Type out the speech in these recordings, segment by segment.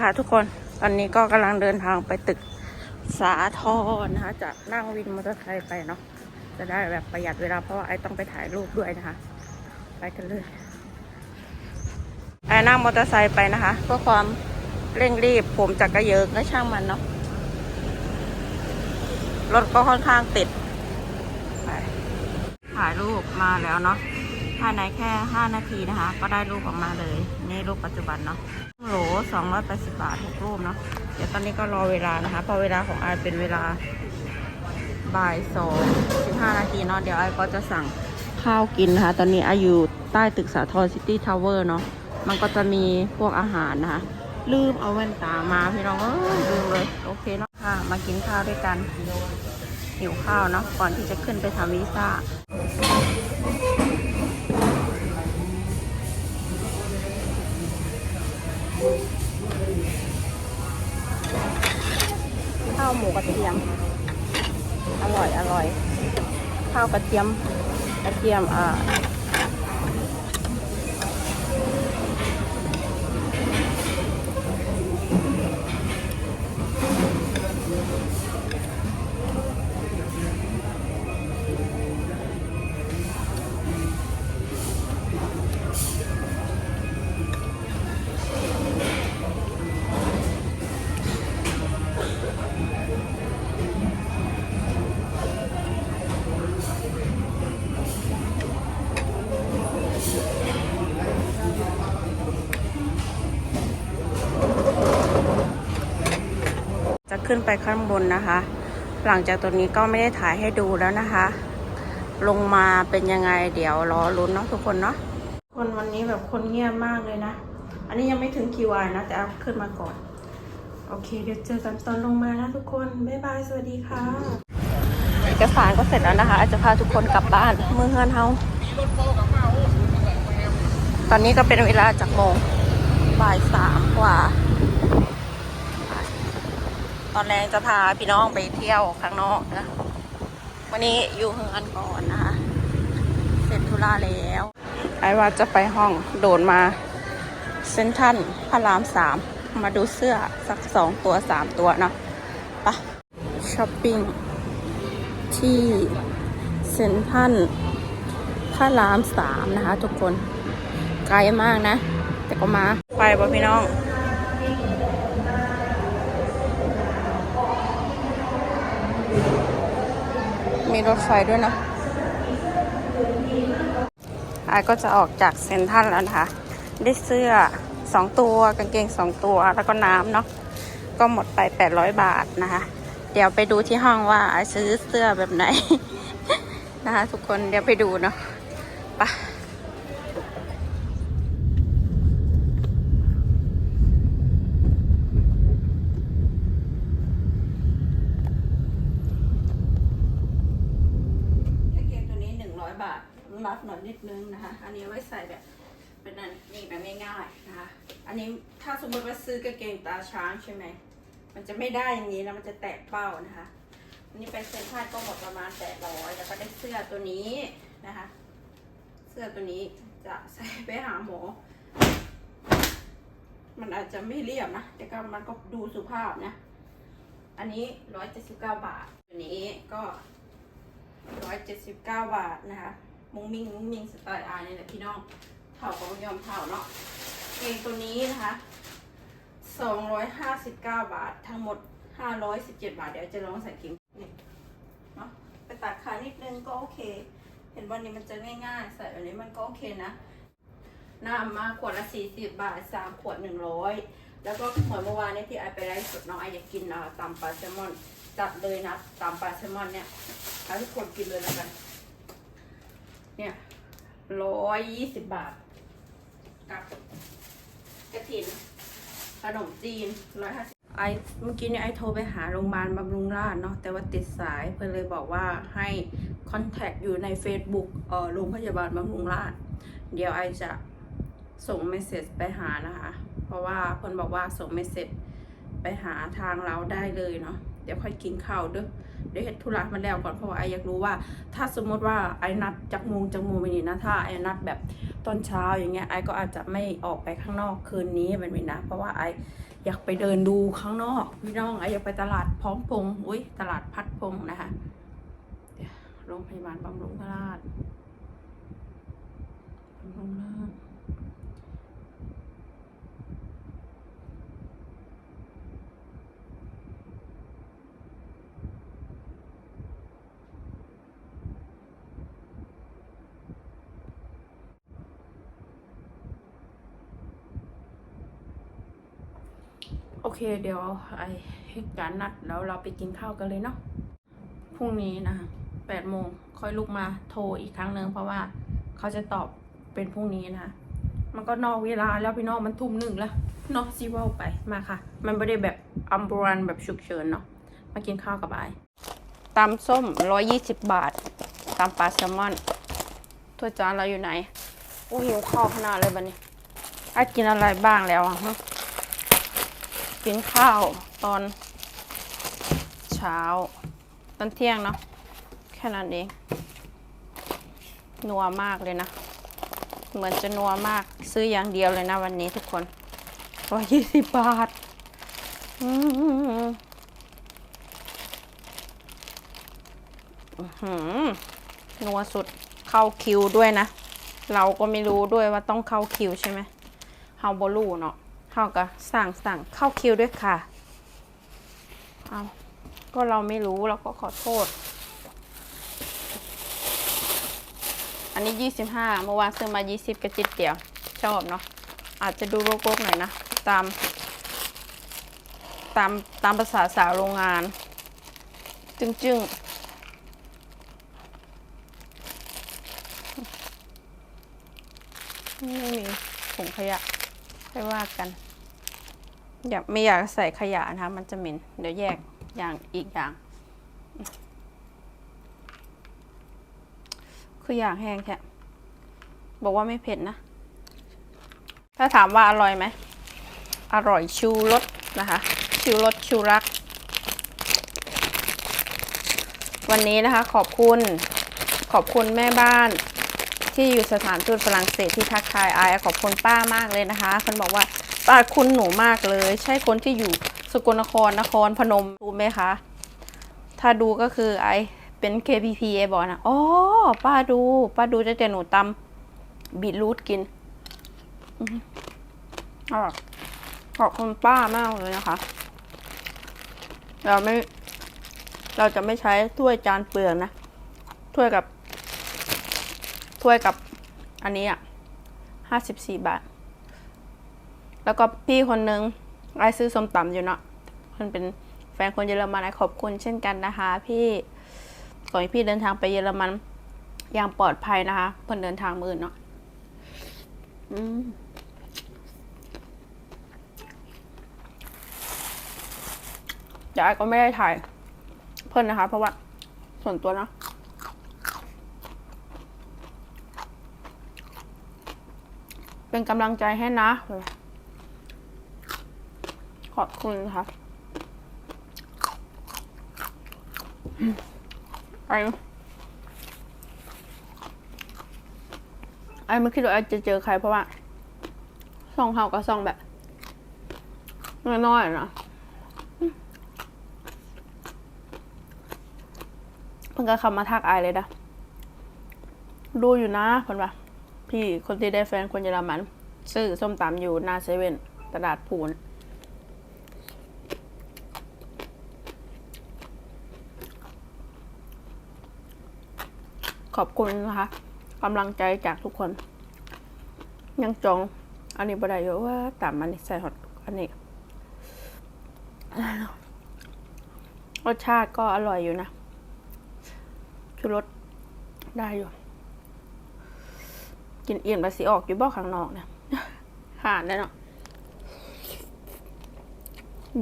ค่ะทุกคนตอนนี้ก็กำลังเดินทางไปตึกสาทรนะคะ จะนั่งวินมอเตอร์ไซค์ไปเนาะจะได้แบบประหยัดเวลาเพราะว่าไอ้ต้องไปถ่ายรูปด้วยนะคะ ไปกันเลยไอ้นั่งมอเตอร์ไซค์ไปนะคะ เพื่อความเร่งรีบผมจะกระเยิงก็ช่างมันเนาะรถก็ค่อนข้างติดไปถ่ายรูปมาแล้วเนาะายในแค่ 5 นาทีนะคะ ก็ได้รูปออกมาเลย นี่รูปปัจจุบันเนาะโหล280 บาททุกรูปเนาะเดี๋ยวตอนนี้ก็รอเวลานะคะพราะเวลาของไอเป็นเวลาบ่ายสองสิบห้านาทีเนาะเดี๋ยวไอก็จะสั่งข้าวกินนะคะ ตอนนี้ไออยู่ใต้ตึกสาทรซิตี้ทาวเวอร์เนาะมันก็จะมีพวกอาหารนะคะ ลืมเอาแว่นตามาพี่น้องเอ้ยลืมเลย โอเคเนาะค่ะ มากินข้าวด้วยกันหิวข้าวเนาะก่อนที่จะขึ้นไปทำวีซ่า ข้าวหมูกระเทียม อร่อยอร่อย ข้าวกระเทียม กระเทียมอ่า ขึ้นไปข้างบนนะคะ หลังจากตัวนี้ก็ไม่ได้ถ่ายให้ดูแล้วนะคะ ลงมาเป็นยังไงเดี๋ยวรอลุ้นเนาะทุกคนเนาะคนวันนี้แบบคนเงียบมากเลยนะ อันนี้ยังไม่ถึงคิวไอนะ แต่เอาขึ้นมาก่อน โอเค เดี๋ยวเจอกันตอนลงมานะทุกคน บ๊ายบาย สวัสดีค่ะ เอกสารก็เสร็จแล้วนะคะ อาจจะพาทุกคนกลับบ้านเมือเฮือนเฮาตอนนี้ก็เป็นเวลาจากโมงบ่ายสามกว่า ตอนแรกจะพาพี่น้องไปเที่ยวข้างนอกนะ วันนี้อยู่เฮือนก่อนนะคะ เสร็จธุระแล้ว ไอว่าจะไปห้องโดนมาเซนทันพระรามสามมาดูเสื้อสักสองตัวสามตัวเนาะไปะช้อปปิ้งที่เซ็นทรัลพระรามสามนะคะ ทุกคนไกลมากนะ แต่ก็มาไปบ่พี่น้อง มีรถไฟด้วยนะไอายก็จะออกจากเซ็นทรัลแล้วนะคะ ได้เสื้อสองตัวกางเกงสองตัวแล้วก็น้ำเนาะก็หมดไป800บาทนะคะ เดี๋ยวไปดูที่ห้องว่าไอายซื้อเสื้อแบบไหนนะคะ ทุกคนเดี๋ยวไปดูเนาะไปะกางเกงตัวนี้ 100 บาทรับหน่อยนิดนึงนะคะ อันนี้เอาไว้ใส่แบบเป็นอันนี่แบบง่ายๆนะคะอันนี้ถ้าสมมติว่าซื้อกางเกงตาช้างใช่ไหมมันจะไม่ได้อย่างนี้นะมันจะแตกเป้านะคะอันนี้เป็นเซ็นทรัลก็หมดประมาณแปดร้อยแล้วก็ได้เสื้อตัวนี้นะคะ เสื้อตัวนี้จะใส่ไปหาหมอมันอาจจะไม่เรียบนะ แต่ก็มันก็ดูสุภาพนะ อันนี้ร้อยเจ็ดสิบเก้าบาท ตัวนี้ก็ร้อยเจ็ดสิบเก้าบาทนะคะ มุ้งมิงมุ้งมิงสไตล์อาร์นี่แหละพี่น้องเท่ากับยอมเท่าเนาะเกงตัวนี้นะคะสองร้อยห้าสิบเก้าบาททั้งหมดห้าร้อยสิบเจ็ดบาท เดี๋ยวจะลองใส่เกงนี่เนาะไปตัดขานิดนึงก็โอเค เห็นวันนี้มันจะง่ายๆ ใส่แบบนี้มันก็โอเคนะน้ำมาขวดละสี่สิบบาทสามขวดหนึ่งร้อยแล้วก็เหมือนเมื่อวานนี่ยที่ไอไปไลฟ์สดน้องไออยากกินนะตำปลาแซลมอนจัดเลยนะตำปลาแซลมอนเนี่ยเอาทุกคนกินเลยแล้วกัน เนี่ยร้อยยี่สิบบาท กับกระถินขนมจีนร้อยห้าสิบไอเมื่อกี้เนี่ยไอโทรไปหาโรงพยาบาลบำรุงราษฎร์เนาะแต่ว่าติดสายเพื่อนเลยบอกว่าให้คอนแทคอยู่ใน Facebook เอ่อโรงพยาบาลบำรุงราษฎร์เดี๋ยวไอจะส่งเมสเซจไปหานะคะ เพราะว่าเพื่อนบอกว่าส่งเมสเซจไปหาทางเราได้เลยเนาะเดี๋ยวค่อยกินข้าวด้อ เดี๋ยวเฮ็ดธุระมาแล้วก่อนเพราะว่าไออยากรู้ว่า ถ้าสมมติว่าไอนัดจากโมงจากโมงไปนี่นะถ้าไอนัดแบบตอนเช้าอย่างเงี้ยไอก็อาจจะไม่ออกไปข้างนอกคืนนี้เป็นไปนะ เพราะว่าไออยากไปเดินดูข้างนอกพี่น้องออยากไปตลาดพร้อมพงอุ้ยตลาดพัดพงนะคะโรงพยาบาลบำรุงราษฎร์บำรุงราษ โอเค เดี๋ยวไอ้เหตุการณ์นัดแล้วเราไปกินข้าวกันเลยเนาะพรุ่งนี้นะแปดโมงค่อยลุกมาโทรอีกครั้งหนึ่งเพราะว่าเขาจะตอบเป็นพรุ่งนี้นะ มันก็นอกเวลาแล้วพี่น้องมันทุ่มหนึ่งแล้วเนาะซีว่าไปมาค่ะ มันไม่ได้แบบอัมบรันแบบฉุกเฉินเนาะมากินข้าวกับไอายตำส้มร้อยยี่สิบบาทตำปลาแซลมอนถ้วยจานเราอยู่ไหนโอ้หิวข้าวขนาดเลยบันนี้ไอากินอะไรบ้างแล้วอะฮะ กินข้าวตอนเช้า ตอนเที่ยงเนาะแค่นั้นเองนัวมากเลยนะ เหมือนจะนัวมากซื้ออย่างเดียวเลยนะวันนี้ทุกคนร้อยยี่สิบบาทหือนัวสุดเข้าคิวด้วยนะ เราก็ไม่รู้ด้วยว่าต้องเข้าคิวใช่ไหมเฮาบลูเนาะ เฮาก็สั่งสั่งเข้าคิวด้วยค่ะเอาก็เราไม่รู้เราก็ขอโทษ อันนี้ยี่สิบห้าเมื่อวานซื้อมายี่สิบกระจิตเดียว ชอบเนาะ อาจจะดูโลกๆหน่อยนะ ตาม ตาม ตามภาษาสาวโรงงาน จึงจึงไม่มีถุงขยะ ไม่ว่ากัน อย่าไม่อยากใส่ขยะนะคะ มันจะเหม็น เดี๋ยวแยกอย่างอีกอย่าง คืออย่างแห้งแค่บอกว่าไม่เผ็ดนะ ถ้าถามว่าอร่อยไหม อร่อยชูรสนะคะ ชูรสชูรัก วันนี้นะคะขอบคุณ ขอบคุณแม่บ้าน ที่อยู่สถานทูตฝรั่งเศสที่ทักทายอายขอบคุณป้ามากเลยนะคะคนบอกว่าป้าคุณหนูมากเลย ใช่คนที่อยู่สกลนครนครพนมรู้ไหมคะ ถ้าดูก็คือไอเป็น KPP ไอบอกนะอ๋อป้าดู ป้าดูจะแต่หนูตำบีทรูทกินอื้อหืออร่อยขอบคุณป้ามากเลยนะคะ เราไม่ เราจะไม่ใช้ถ้วยจานเปลือกนะถ้วยกับ ถ้วยกับอันนี้อะห้าสิบสี่บาท แล้วก็พี่คนนึงไอซื้อส้มตำอยู่เนาะมันเป็นแฟนคนเยอรมันไอขอบคุณเช่นกันนะคะ พี่ขอให้พี่เดินทางไปเยอรมันอย่างปลอดภัยนะคะเพิ่นเดินทางมืออื่นเนาะอืมเดี๋ยวไอก็ไม่ได้ถ่าย เพิ่นนะคะ เพราะว่าส่วนตัวเนาะ เป็นกำลังใจให้นะ ขอบคุณค่ะไอ้ไอ้ไม่คิดว่าไอ้จะเจอใครเพราะว่าซองเฮาก็ซองแบบน้อยๆนะเพิ่งก็คำมาทักไอเลยนะ ดูอยู่นะเพิ่นว่า พี่คนที่ได้แฟนคนเยอรมัน ซื้อส้มตำอยู่หน้าเซเว่นตลาดพูนขอบคุณนะคะกำลังใจจากทุกคน ยังจอง อันนี้บ่ได้เยอะว่าตามอันนี้ใส่หอดอันนี้รสชาติก็อร่อยอยู่นะคือรสได้อยู่ กินเอียนภาษีออกอยู่บ่อข้างนอกเนี่ยหานได้วเนาะ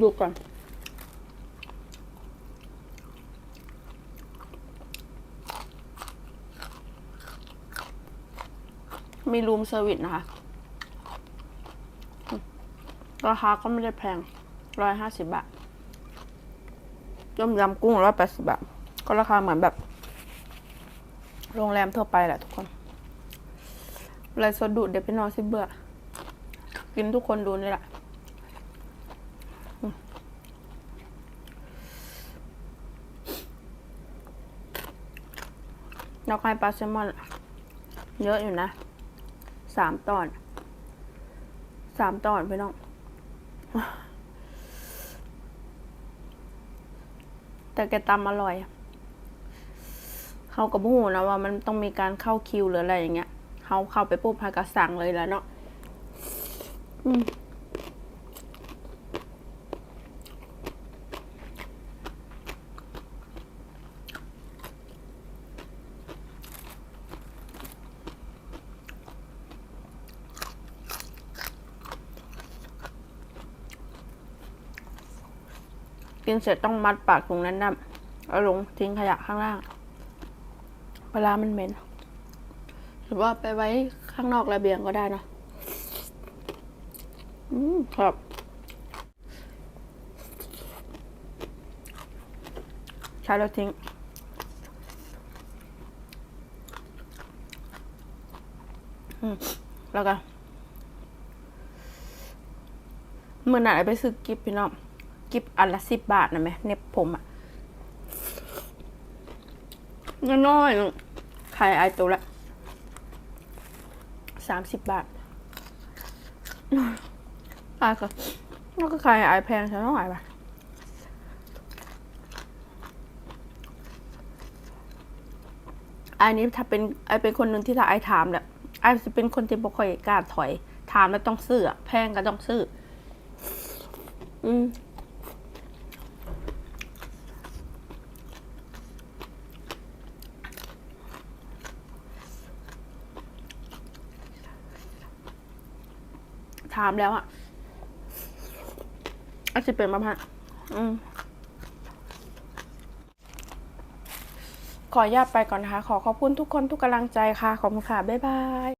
ดูก่อน มีรูมเซอร์วิสนะคะ ราคาก็ไม่ได้แพงร้อยห้าสิบบาทต้มยำกุ้งร้อยแปดสิบบาท ก็ราคาเหมือนแบบ โรงแรมทั่วไปแหละทุกคน อะไรสดุดเดี๋ยวไปนอนสิเบื่อ กินทุกคนดูนี่แหละเราคายปลาแซลมอน เยอะอยู่นะ สามตอน สามตอนไปน้อง แต่แกตำอร่อย เขากับหูนะว่ามันต้องมีการเข้าคิวหรืออะไรอย่างเงี้ย เขาเข้าไปปุ๊บพากระสั่งเลยแล้วเนาะกินเสร็จต้องมัดปากตรงนั้นนะเอาลงทิ้งขยะข้างล่าง เวลามันเหม็น รือว่าไปไว้ข้างนอกระเบียงก็ได้นะอืมครับใช้แล้วทิ้งอืมแล้วก็เมื่อไหร่ไปซื้อกิฟพี่น้องกิฟอันละสิบบาทนะแม่เน็บผมอะน้อยๆขายไอตัวละ สามสิบบาทอายก็แล้วก็ขายไอแพงใช่ไหมไอปะไอนี้ถ้าเป็นไอเป็นคนหนึ่งที่ถ้าไอถามแหละไอจะเป็นคนที่บ่ค่อยกล้าถอย ถามแล้วต้องซื้ออะแพงก็ต้องซื้อ อืมามแล้วอะอาจจะเป็นมะมาณอืมขออนุญาตไปก่อนนะคะ ขอขอบคุณทุกคนทุกกำลังใจค่ะ ขอบคุณค่ะ บ๊ายบาย